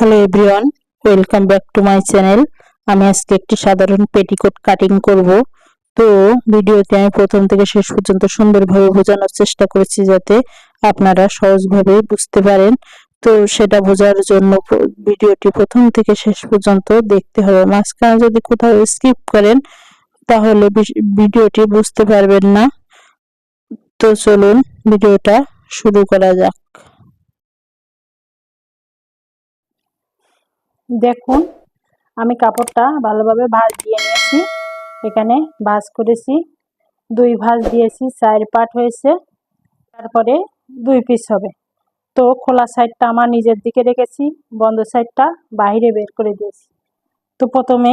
Hello everyone welcome back to my channel আমি আজকে একটি সাধারণ পেটিকোট কাটিং করব। তো ভিডিওতে আমি প্রথম থেকে শেষ পর্যন্ত সুন্দরভাবে বোঝানোর চেষ্টা করেছি যাতে আপনারা সহজভাবে বুঝতে পারেন। তো সেটা বোঝার জন্য ভিডিওটি প্রথম থেকে শেষ পর্যন্ত দেখতে হবে। মাঝখানে যদি কোথাও স্কিপ করেন, তাহলে ভিডিওটি বুঝতে পারবেন না। তো চলুন, ভিডিওটা শুরু করা যাক। দেখুন, আমি কাপড়টা ভালোভাবে ভাঁজ দিয়ে নিয়েছি। এখানে ভাঁজ করেছি, দুই ভাঁজ দিয়েছি, চার পাট হয়েছে, তারপরে দুই পিস হবে। তো খোলা সাইডটা আমার নিজের দিকে রেখেছি, বন্ধ সাইডটা বাইরে বের করে দিয়েছি। তো প্রথমে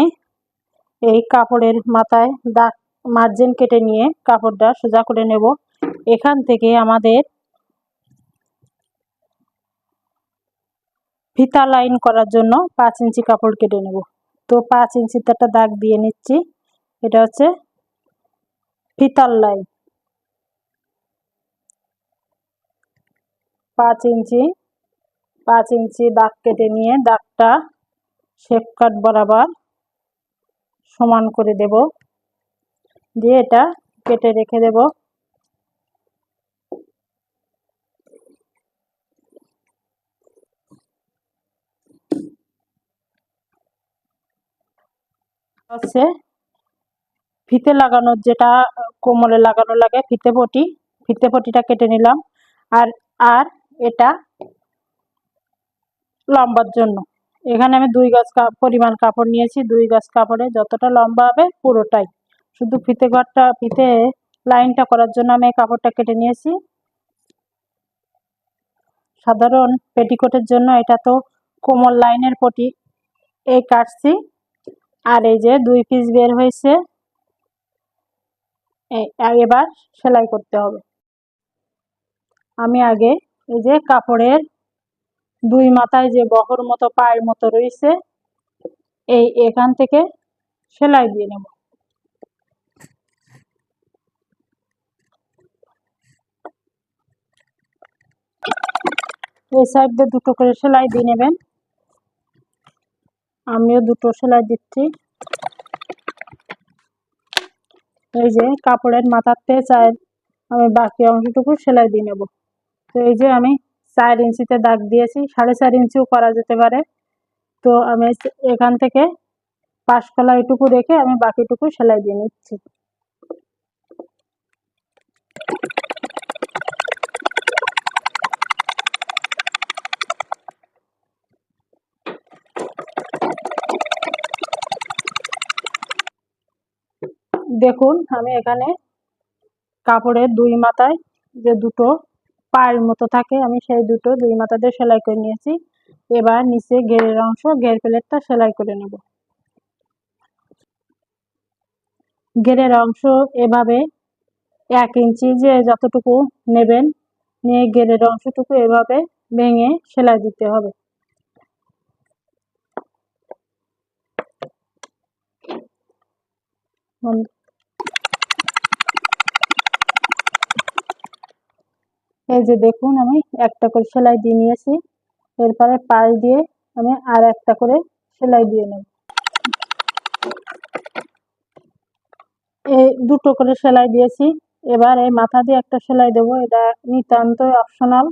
এই কাপড়ের মাথায় দাগ মার্জিন কেটে নিয়ে কাপড়টা সোজা করে নেব। এখান থেকে আমাদের ফিতা লাইন করার জন্য পাঁচ ইঞ্চি কাপড় কেটে নেব। তো পাঁচ ইঞ্চিতে একটা দাগ দিয়ে নিচ্ছি। এটা হচ্ছে ফিতার লাইন পাঁচ ইঞ্চি পাঁচ ইঞ্চি দাগ কেটে নিয়ে দাগটা শেপ কাট বরাবর সমান করে দেব। দিয়ে এটা কেটে রেখে দেব। হচ্ছে ফিতে লাগানোর যেটা, কোমরে লাগানো লাগে, ফিতে পটি। ফিতে পটিটা কেটে নিলাম। আর আর এটা লম্বার জন্য। এখানে আমি দুই গাছ পরিমাণ কাপড় নিয়েছি। দুই গাছ কাপড়ে যতটা লম্বা হবে পুরোটাই। শুধু ফিতে ঘরটা, ফিতে লাইনটা করার জন্য আমি কাপড়টা কেটে নিয়েছি। সাধারণ পেটিকোটের জন্য এটা তো কোমল লাইনের পটি। এই কাটছি। আর এই যে দুই পিস বের হয়েছে। এবার সেলাই করতে হবে। আমি আগে এই যে কাপড়ের দুই মাথায় যে বহর মতো, পায়ের মতো রয়েছে, এই এখান থেকে সেলাই দিয়ে নেব। এই সাইড দিয়ে দুটো করে সেলাই দিয়ে নেবেন। আমিও দুটো সেলাই দিচ্ছি। এই যে কাপড়ের মাথাতে চার আমি বাকি অংশটুকু সেলাই দিয়ে নেব। তো এই যে আমি চার ইঞ্চিতে দাগ দিয়েছি, সাড়ে চার ইঞ্চিও করা যেতে পারে। তো আমি এখান থেকে পাঁচকলা এটুকু রেখে আমি বাকিটুকু সেলাই দিয়ে নিচ্ছি। দেখুন, আমি এখানে কাপড়ের দুই মাথায় যে দুটো পায়ের মতো থাকে, আমি সেই দুটো দুই মাথা দিয়ে সেলাই করে নিয়েছি। এবার নিচে ঘেরের অংশ, ঘের প্লেটটা সেলাই করে নেব। ঘেরের অংশ এভাবে এক ইঞ্চি যে যতটুকু নেবেন, নিয়ে ঘেরের অংশটুকু এভাবে ভেঙে সেলাই দিতে হবে। এই যে দেখুন, আমি একটা করে সেলাই দিয়ে নিয়েছি। এরপরে পাশ দিয়ে আমি আর একটা করে সেলাই দিয়ে নেব। এই দুটো করে সেলাই দিয়েছি। এবার এই মাথা দিয়ে একটা সেলাই দেবো। এটা নিতান্ত অপশনাল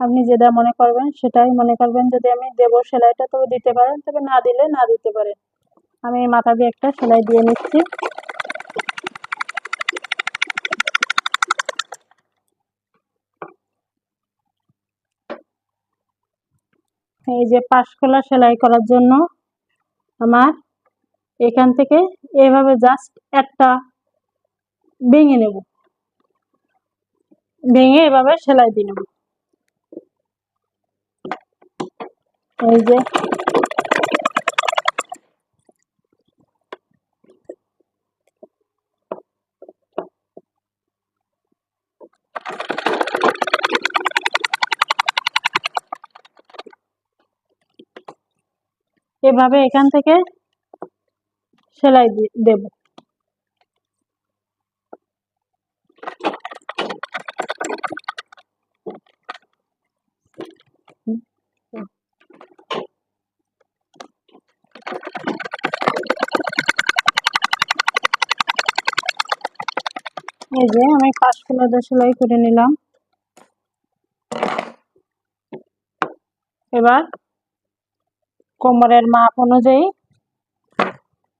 আপনি যেটা মনে করবেন সেটাই মনে করবেন। যদি আমি দেবো সেলাইটা, তবে দিতে পারেন, তবে না দিলে না দিতে পারেন। আমি মাথা দিয়ে একটা সেলাই দিয়ে নিচ্ছি। এই যে পাশকলা সেলাই করার জন্য আমার এখান থেকে এভাবে জাস্ট একটা ভেঙে নেব। ভেঙে এভাবে সেলাই দিয়ে নেব। এই যে এভাবে এখান থেকে সেলাই দেব। এই যে আমি পাঁচ ফুলাদা সেলাই করে নিলাম। এবার কোমরের মাপ অনুযায়ী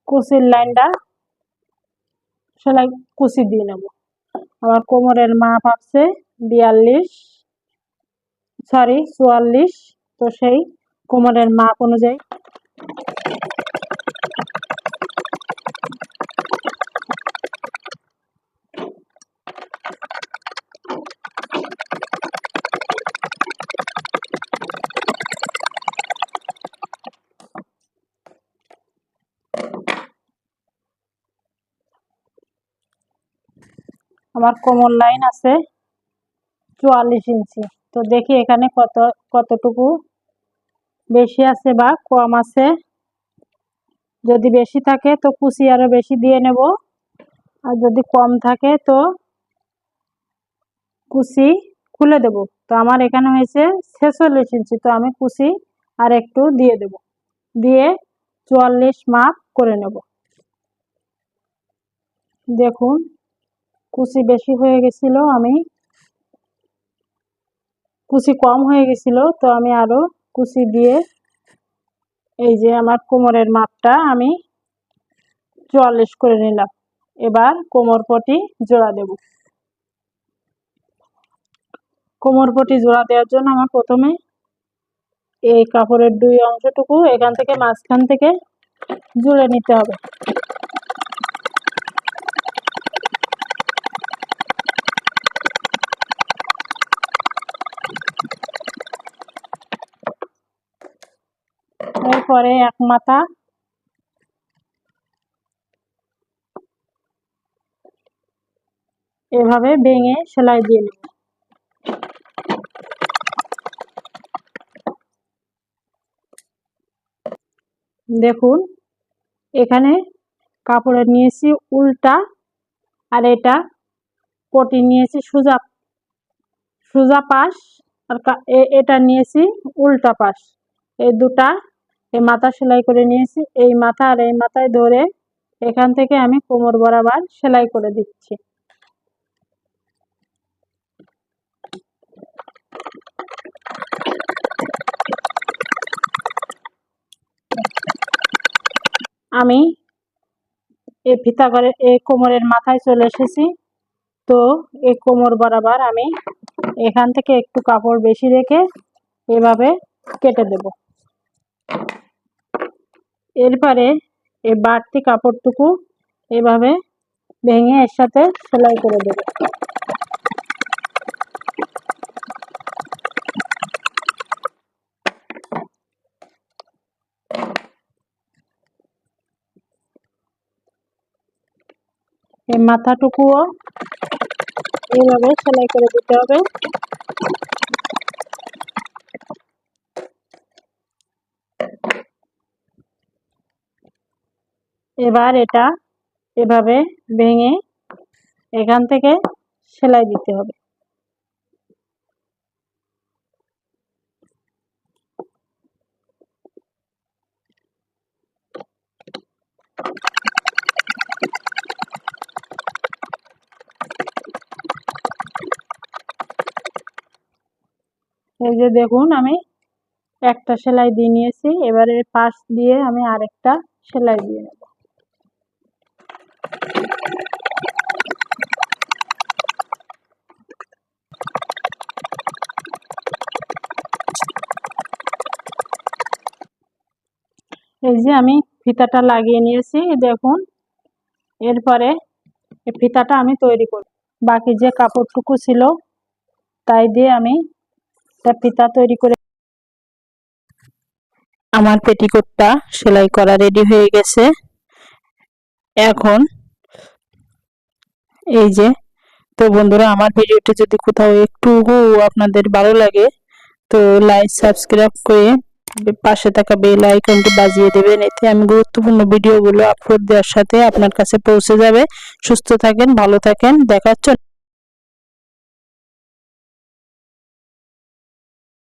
কুচির লাইনটা সেলাই কুচি দিয়ে নেব। আমার কোমরের মাপ আছে বিয়াল্লিশ, সরি চুয়াল্লিশ, তো সেই কোমরের মাপ অনুযায়ী আমার কোমর লাইন আছে চুয়াল্লিশ ইঞ্চি। তো দেখি এখানে কত, কতটুকু বেশি আছে বা কম আছে। যদি বেশি থাকে তো কুচি আরও বেশি দিয়ে নেব। আর যদি কম থাকে তো কুচি খুলে দেব। তো আমার এখানে হয়েছে ছেচল্লিশ ইঞ্চি, তো আমি কুচি আর একটু দিয়ে দেব। দিয়ে চুয়াল্লিশ মাপ করে নেব। দেখুন। কুচি বেশি হয়ে গেছিল আমি। কুচি কম হয়ে গেছিল, তো আমি আরও কুচি দিয়ে এই যে আমার কোমরের মাপটা আমি চুয়াল্লিশ করে নিলাম। এবার কোমর পটি জোড়া দেব। কোমর পটি জোড়া দেওয়ার জন্য আমার প্রথমে এই কাপড়ের দুই অংশটুকু এখান থেকে মাঝখান থেকে জুড়ে নিতে হবে। এরপরে এক মাথা। এভাবে ভেঙে সেলাই দিয়ে নেব। দেখুন, এখানে কাপড়ের নিয়েছি উল্টা আর এটা পটি নিয়েছি সোজা সোজা পাশ আর এটা নিয়েছি উল্টা পাশ। এই দুটা এই মাথা সেলাই করে নিয়েছি। এই মাথা আর এই মাথায় ধরে এখান থেকে আমি কোমর বরাবর সেলাই করে দিচ্ছি। আমি এই ফিতা করে এই কোমরের মাথায় চলে এসেছি। তো এই কোমর বরাবর আমি এখান থেকে একটু কাপড় বেশি রেখে এভাবে কেটে দেব। এরপরে এই বাড়তি কাপড়টুকু এভাবে ভেঙে এর সাথে সেলাই করে দেব। এই মাথাটুকুও এইভাবে সেলাই করে দিতে হবে। এবার এটা এভাবে ভেঙে এখান থেকে সেলাই দিতে হবে। এই যে দেখুন, আমি একটা সেলাই দিয়ে নিয়েছি। এবারে পাশ দিয়ে আমি আরেকটা সেলাই দিয়ে নেব। এই যে আমি ফিতাটা লাগিয়ে নিয়েছি দেখুন। এরপরে ফিতাটা আমি তৈরি করি। বাকি যে কাপড়টুকু ছিল, তাই দিয়ে আমি ফিতা তৈরি করে আমার পেটিকোটটা সেলাই করা রেডি হয়ে গেছে। এখন এই যে, তো বন্ধুরা, আমার ভিডিওটা যদি কোথাও একটু আপনাদের ভালো লাগে, তো লাইক সাবস্ক্রাইব করে পাশে থাকা বেল আইকনটি বাজিয়ে দেবেন। এতে আমি গুরুত্বপূর্ণ ভিডিওগুলো আপলোড দেওয়ার সাথে আপনার কাছে পৌঁছে যাবে। সুস্থ থাকেন, ভালো থাকেন দেখাচ্ছ